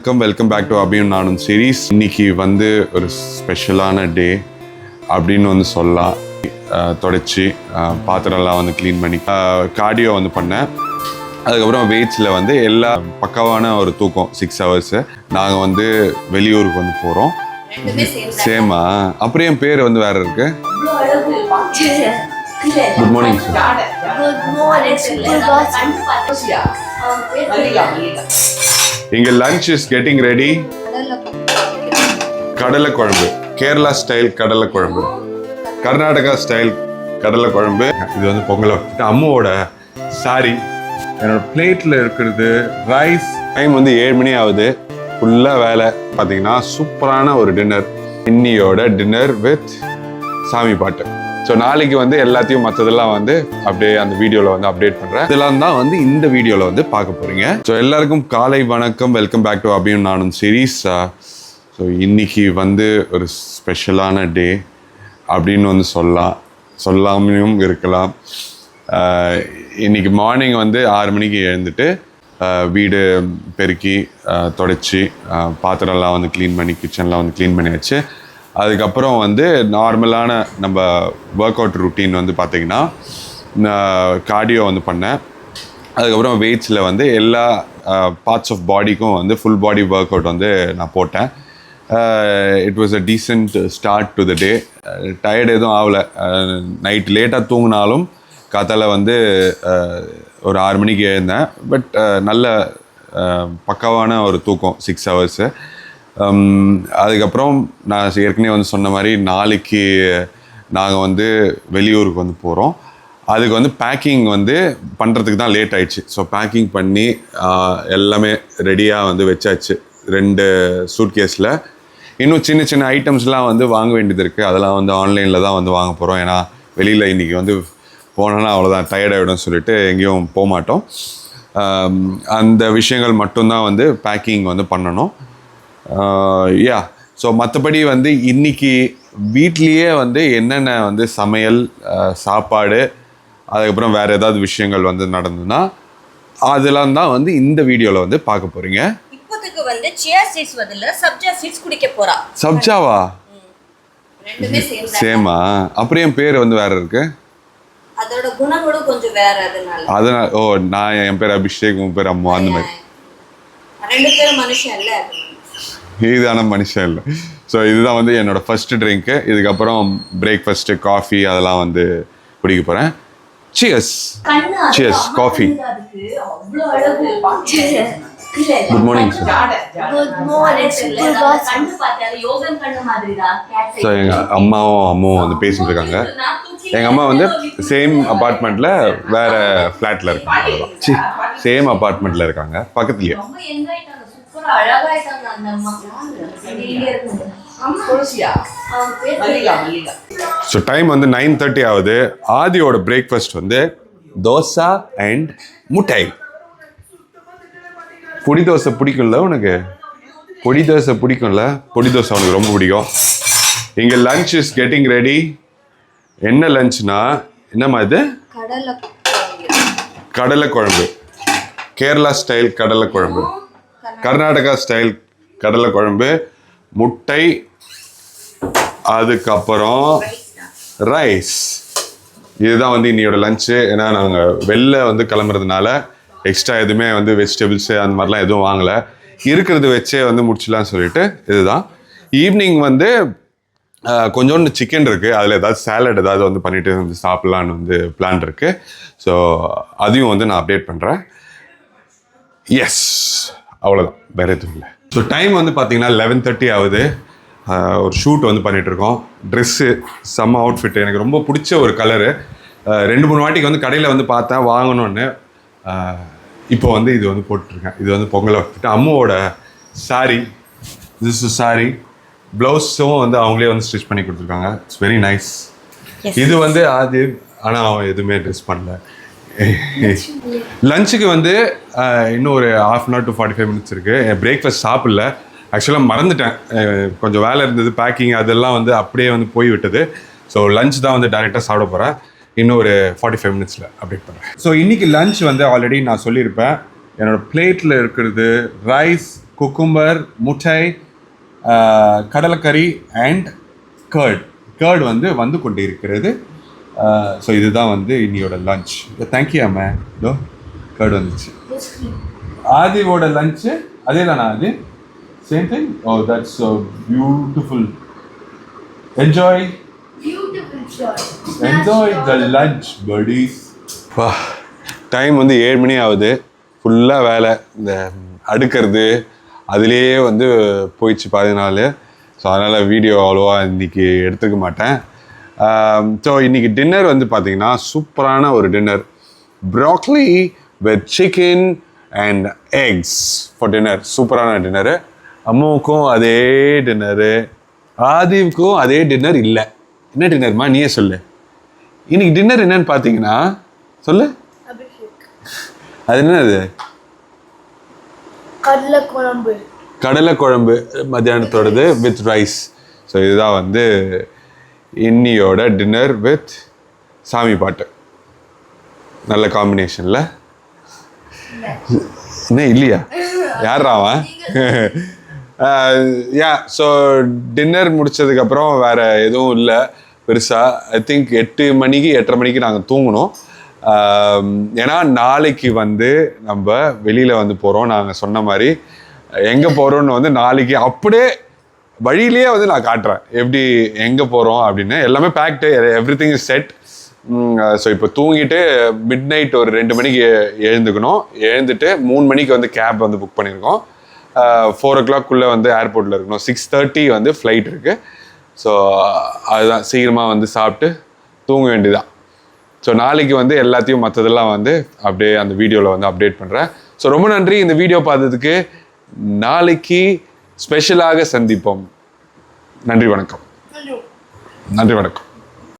Welcome welcome back to Abhiyum Naanum series இன்னைக்கு வந்து ஒரு ஸ்பெஷலான டே அப்படின்னு வந்து சொல்லலாம். தொடச்சி பாத்திரம்லாம் வந்து க்ளீன் பண்ணி கார்டியோ வந்து பண்ணேன். அதுக்கப்புறம் வெயிட்ஸில் வந்து எல்லா பக்காவான ஒரு தூக்கம் சிக்ஸ் ஹவர்ஸு நாங்கள் வந்து வெளியூருக்கு வந்து போகிறோம் சேம் அப்புறம் என் பேர் வந்து வேற இருக்கு. குட் மார்னிங் சார் இங்க லஞ்ச் இஸ் கெட்டிங் ரெடி கடலை குழம்பு கேரளா ஸ்டைல் கடலை குழம்பு கர்நாடகா ஸ்டைல் கடலை குழம்பு இது வந்து பொங்கல். அம்மாவோட சாரி என்னோட பிளேட்டில் இருக்கிறது ரைஸ் டைம் வந்து ஏழு மணி ஆகுது. ஃபுல்லாக வேலை. பார்த்தீங்கன்னா சூப்பரான ஒரு டின்னர் இன்னியோட டின்னர் வித் சாமி பாட்டு. ஸோ நாளைக்கு வந்து எல்லாத்தையும் மற்றதெல்லாம் வந்து அப்படியே அந்த வீடியோவில் வந்து அப்டேட் பண்ணுறேன் இதெல்லாம் தான் வந்து இந்த வீடியோவில் வந்து பார்க்க போகிறீங்க ஸோ எல்லாருக்கும் காலை வணக்கம். Welcome back to Abhiyum Naanum series so இன்னைக்கு வந்து ஒரு ஸ்பெஷலான டே அப்படின்னு வந்து சொல்லலாம். சொல்லாமையும் இருக்கலாம். Uh, இன்னைக்கு மார்னிங் வந்து ஆறு மணிக்கு எழுந்துட்டு uh, வீடு பெருக்கி uh, தொடச்சி பாத்திரம்லாம் வந்து க்ளீன் பண்ணி கிச்சன்லாம் வந்து க்ளீன் பண்ணியாச்சு. அதுக்கப்புறம் வந்து நார்மலான நம்ம ஒர்க் அவுட் ருட்டீன் வந்து பார்த்திங்கன்னா கார்டியோ வந்து பண்ணேன். அதுக்கப்புறம் வெயிட்ஸில் வந்து எல்லா பார்ட்ஸ் ஆஃப் பாடிக்கும் வந்து ஃபுல் பாடி ஒர்க் அவுட் வந்து நான் போட்டேன். It was a decent start to the day tired எதுவும் ஆகலை. நைட் லேட்டாக தூங்கினாலும் காத்தால வந்து ஒரு ஆறு மணிக்கு எழுந்தேன். பட் நல்ல பக்காவான ஒரு தூக்கம் சிக்ஸ் ஹவர்ஸு அதுக்கப்புறம் நான் ஏற்கனவே வந்து சொன்ன மாதிரி நாளைக்கு நாங்கள் வந்து வெளியூருக்கு வந்து போகிறோம் அதுக்கு வந்து பேக்கிங் வந்து பண்ணுறதுக்கு தான் லேட் ஆயிடுச்சு. ஸோ பேக்கிங் பண்ணி எல்லாமே ரெடியாக வந்து வச்சாச்சு. ரெண்டு சூட் கேஸில் இன்னும் சின்ன சின்ன ஐட்டம்ஸ்லாம் வந்து வாங்க வேண்டியது இருக்குது அதெல்லாம் வந்து ஆன்லைனில் தான் வந்து வாங்க போகிறோம் ஏன்னா வெளியில் இன்றைக்கி வந்து போனோன்னா அவ்வளோதான் டயர்டாகிடும் சொல்லிட்டு எங்கேயும் போக மாட்டோம் அந்த விஷயங்கள் மட்டும்தான் வந்து பேக்கிங் வந்து பண்ணணும். யா ஸோ மற்றபடி வந்து இன்னைக்கு வீட்லேயே வந்து என்னென்ன வந்து சமையல் ஆஹ், சாப்பாடு அதுக்கப்புறம் வேறு ஏதாவது விஷயங்கள் வந்து நடந்ததுன்னா அதெல்லாம் தான் வந்து இந்த வீடியோவில் வந்து பார்க்க போகிறீங்க இப்போதைக்கு வந்து சியா சீட்ஸ் பதில சப்ஜா சீட்ஸ் குடிக்க போறா. சப்ஜாவா சேமா அப்புறம் என் பேர் வந்து வேற இருக்கு? அதோட குணங்களும் கொஞ்சம் வேற அதனால. அதனால ஓ நான் என் பேர் அபிஷேக் உன் பேர் அம்மா அந்த மாதிரி. ரெண்டு பேரும் மனுஷன் இல்ல. இதுதான மனுஷன் இல்லை. ஸோ இதுதான் வந்து என்னோட ஃபர்ஸ்ட் ட்ரிங்க்கு இதுக்கப்புறம் பிரேக்ஃபாஸ்ட்டு காஃபி அதெல்லாம் வந்து குடிக்க போகிறேன் சியர்ஸ். அவ்வளோ அழகு. குட் மார்னிங் சார் ஸோ எங்கள் அம்மாவும் அம்மாவும் வந்து பேசிட்டு இருக்காங்க. எங்கள் அம்மா வந்து சேம் அப்பார்ட்மெண்ட்டில் வேற ஃப்ளாட்டில் இருக்காங்க. அவ்வளோதான் சி சேம் அப்பார்ட்மெண்ட்டில் இருக்காங்க பக்கத்துலேயே. அந்த அம்மா. ஸோ டைம் வந்து நைன் தேர்ட்டி ஆகுது. ஆதியோட பிரேக்ஃபாஸ்ட் வந்து தோசை அண்ட் முட்டை. பொடி தோசை பிடிக்கும்ல உனக்கு? பொடி தோசை பிடிக்கும்ல? பொடி தோசை உனக்கு ரொம்ப பிடிக்கும். இங்கே லஞ்ச் இஸ் கெட்டிங் ரெடி என்ன லஞ்ச்னா என்னம்மா இது? கடலை கடலை குழம்பு. கேரளா ஸ்டைல் கடலை குழம்பு. கர்நாடகா ஸ்டைல் கடலை குழம்பு முட்டை அதுக்கப்புறம் ரைஸ். இதுதான் வந்து இன்னையோட லஞ்சு ஏன்னா நாங்கள் வெளில வந்து கிளம்புறதுனால எக்ஸ்ட்ரா எதுவுமே வந்து வெஜிடபிள்ஸு அந்த மாதிரிலாம் எதுவும் வாங்கலை. இருக்கிறது வச்சே வந்து முடிச்சிடலாம்னு சொல்லிட்டு இதுதான். ஈவினிங் வந்து கொஞ்சோண்டு சிக்கன் இருக்குது அதில் ஏதாவது சேலட் ஏதாவது வந்து பண்ணிட்டு வந்து சாப்பிட்லான்னு வந்து பிளான் இருக்குது ஸோ அதையும் வந்து நான் அப்டேட் பண்ணுறேன் எஸ் அவ்வளோதான் வேற எதுவும் இல்லை. ஸோ டைம் வந்து பார்த்தீங்கன்னா லெவன் தேர்ட்டி ஆகுது. ஒரு ஷூட் வந்து பண்ணிட்டு இருக்கோம் ட்ரெஸ்ஸு செம்ம அவுட்ஃபிட் எனக்கு ரொம்ப பிடிச்ச ஒரு கலரு ரெண்டு மூணு வாட்டிக்கு வந்து கடையில் வந்து பார்த்தேன் வாங்கணும்னு. இப்போ வந்து இது வந்து போட்டுருக்கேன். இது வந்து பொங்கல் அவுட்ஃபிட் அம்மாவோட saree. This is saree. ப்ளவுஸும் வந்து அவங்களே வந்து ஸ்டிச் பண்ணி கொடுத்துருக்காங்க. இட்ஸ் வெரி நைஸ் இது வந்து அது ஆனால் அவன் எதுவுமே ட்ரெஸ் பண்ணல. லஞ்சுக்கு வந்து இன்னும் ஒரு half an hour to forty five minutes இருக்குது பிரேக்ஃபாஸ்ட் சாப்பிடல ஆக்சுவலாக மறந்துட்டேன். கொஞ்சம் வேலை இருந்தது பேக்கிங் அதெல்லாம் வந்து அப்படியே வந்து போய் விட்டது ஸோ லஞ்ச் தான் வந்து டைரெக்டாக சாப்பிட போகிறேன் இன்னும் ஒரு ஃபார்ட்டி ஃபைவ் மினிட்ஸில் அப்டேட் பண்ணுறேன் ஸோ இன்றைக்கி லஞ்ச் வந்து ஆல்ரெடி நான் சொல்லியிருப்பேன். என்னோடய பிளேட்டில் இருக்கிறது ரைஸ் குக்கும்பர் முட்டை கடலைக்கறி அண்ட் கேர்ட் கேர்டு வந்து வந்து கொண்டு இருக்கிறது ஸோ இதுதான் வந்து இன்னியோட லஞ்ச் தேங்க்யூ அம்மா. இதோ கர்ட் வந்துச்சு. ஆதிவோட லஞ்சு அதே தானா அது? Same thing oh that's beautiful enjoy enjoy the lunch buddies. வா டைம் வந்து ஏழு மணி ஆகுது. ஃபுல்லாக வேலை. இந்த அடுக்கிறது. அதுலேயே வந்து போயிடுச்சு பாதி நாள். ஸோ அதனால் வீடியோ அவ்வளோவா இன்னைக்கு எடுத்துக்க மாட்டேன். ஸோ இன்னைக்கு டின்னர் வந்து பார்த்தீங்கன்னா சூப்பரான ஒரு dinner broccoli with chicken and eggs for dinner சூப்பரான டின்னரு அம்மாவுக்கும் அதே டின்னரு ஆதிவுக்கும் அதே டின்னர் இல்லை. என்ன டின்னர்மா நீயே சொல்லு. இன்னைக்கு டின்னர் என்னன்னு பார்த்தீங்கன்னா சொல்லு. அது என்னது? கடலை குழம்பு கடலை குழம்பு மத்தியானத்தோடது வித் ரைஸ் ஸோ இதுதான் வந்து இன்னியோட டின்னர் வித் சாமி பாட்டு. நல்ல காம்பினேஷனில் என்ன இல்லையா? யார் அவன்? யா ஸோ டின்னர் முடிச்சதுக்கப்புறம் வேற எதுவும் இல்லை. பெருசாக ஐ திங்க் எட்டு மணிக்கு எட்டரை மணிக்கு நாங்கள் தூங்கணும் ஏன்னா நாளைக்கு வந்து நம்ம வெளியில் வந்து போகிறோம் நாங்கள் சொன்ன மாதிரி எங்கே போகிறோன்னு வந்து நாளைக்கு அப்படியே வழியிலேயே வந்து நான் காட்டுறேன். எப்படி எங்கே போகிறோம் அப்படின்னு. எல்லாமே packed everything is set so இப்போ தூங்கிட்டு மிட் நைட் ஒரு ரெண்டு மணிக்கு எழுந்துக்கணும். எழுந்துட்டு மூணு மணிக்கு வந்து கேப் வந்து புக் பண்ணியிருக்கோம். ஃபோர் ஓ கிளாக்குள்ளே வந்து ஏர்போர்ட்டில் இருக்கணும். சிக்ஸ் தேர்ட்டி வந்து ஃப்ளைட் இருக்குது ஸோ அதுதான். சீக்கிரமாக வந்து சாப்பிட்டு தூங்க வேண்டியதான் ஸோ நாளைக்கு வந்து எல்லாத்தையும் மற்றதெல்லாம் வந்து அப்படியே அந்த வீடியோவில் வந்து அப்டேட் பண்ணுறேன் ஸோ ரொம்ப நன்றி இந்த வீடியோ பார்த்ததுக்கு. நாளைக்கு ஸ்பெஷலாக சந்திப்போம். நன்றி வணக்கம். நன்றி வணக்கம்.